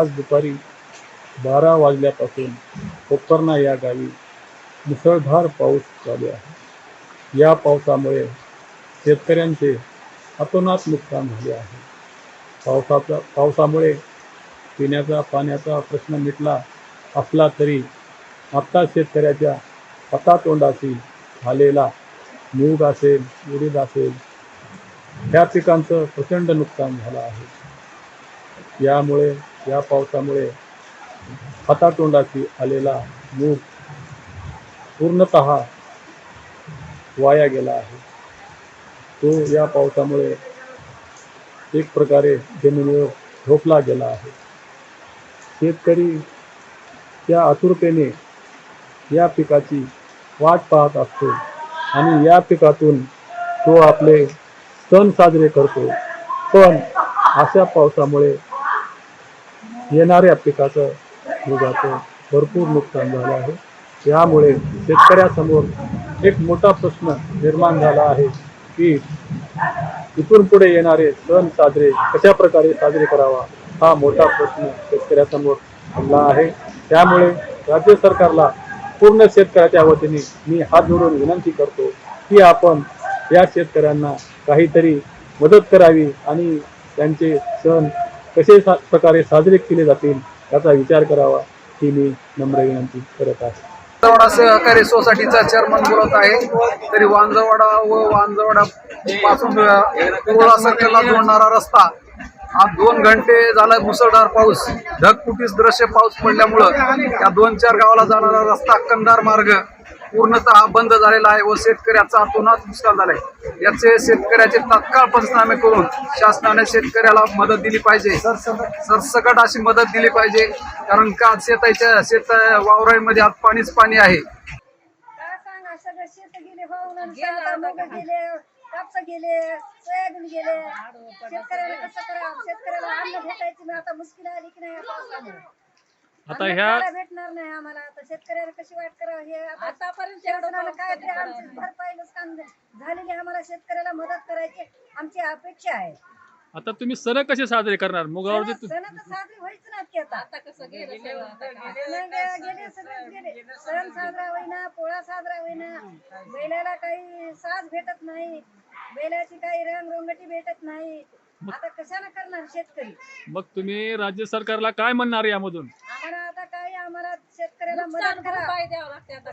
आज दुपारी बारा वाजल्यापासून कोकर्णा या गावी मुसळधार पाऊस चालू आहे. या पावसामुळे शेतकऱ्यांचे अतोनात नुकसान झाले आहे. पावसाचा पावसामुळे पिण्याचा पाण्याचा प्रश्न मिटला असला तरी आत्ता शेतकऱ्याच्या हातातोंडाशी झालेला मूग असेल उडीद असेल ह्या पिकांचं प्रचंड नुकसान झालं आहे. यामुळे या पावसामुळे हातातोंडाशी आलेला मूग पूर्णत वाया गेला आहे. तो या पावसामुळे एक प्रकारे जमिनीवर झोपला गेला आहे. शेतकरी त्या आतुरतेने या पिकाची वाट पाहत असतो आणि या पिकातून तो आपले सण साजरे करतो. पण अशा पावसामुळे येणाऱ्या पिकाचं मुगाचं भरपूर नुकसान झालं आहे. यामुळे शेतकऱ्यासमोर एक मोठा प्रश्न निर्माण झाला आहे. की इथून पुढे येणारे सण साजरे कशा प्रकारे साजरे करावा हा मोठा प्रश्न शेतकऱ्यासमोर आणला आहे. त्यामुळे राज्य सरकारला पूर्ण शेतकऱ्याच्या वतीने मी हात जोडून विनंती करतो की आपण या शेतकऱ्यांना काहीतरी मदत करावी आणि त्यांचे सण कसे सा प्रकारे साजरे केले जातील याचा विचार करावा ही मी नम्र विनंती करत आहे. वांजवाडा सहकारी सोसायटीचा चेअरमन बोलत आहे. तरी वांजवाडा व वांजवाडा पासून पिवळा सर्कलला जोडणारा रस्ता. आज दोन घंटे झाला मुसळधार पाऊस. ढगफुटीस दृश्य पाऊस पडल्यामुळं या दोन चार गावाला जाणारा रस्ता कंदार मार्ग. पूर्णतः बंद झालेला आहे व शेतकऱ्याचा अतोनात नुकसान झालंय. याचे शेतकऱ्याचे तात्काळ पंचनामे करून शासनाने शेतकऱ्याला मदत दिली पाहिजे. सरसकट अशी मदत दिली पाहिजे कारण का शेताच्या शेत वावराईमध्ये आज पाणीच पाणी आहे. गेले सोयाबीन गेले शेतकऱ्याला कसं करा शेतकऱ्याला अन्न भेटायची आता मुश्किल आली की नाही आता ह्या भेटणार नाही आम्हाला. आता शेतकऱ्याला कशी वाट करावं? हे आता आतापर्यंत काय तरी आमची भरपाई नुकसान झालेली आम्हाला शेतकऱ्याला मदत करायची आमची अपेक्षा आहे. आता तुम्ही सण कसे साजरे करणार? मुगावर सण सण तर साजरी व्हायच ना की आता. आता कसं गेले गेले सगळेच गेले. सण साजरा होईना पोळा साजरा होईना. बैलाला काही साज भेटत नाही. बैलाची काही रंग रोंगटी भेटत नाही. आता कशाला करणार शेतकरी? मग तुम्ही राज्य सरकारला काय म्हणणार यामधून? आम्हाला आम्हाला शेतकऱ्याला मदत करा. द्यावं लागते आता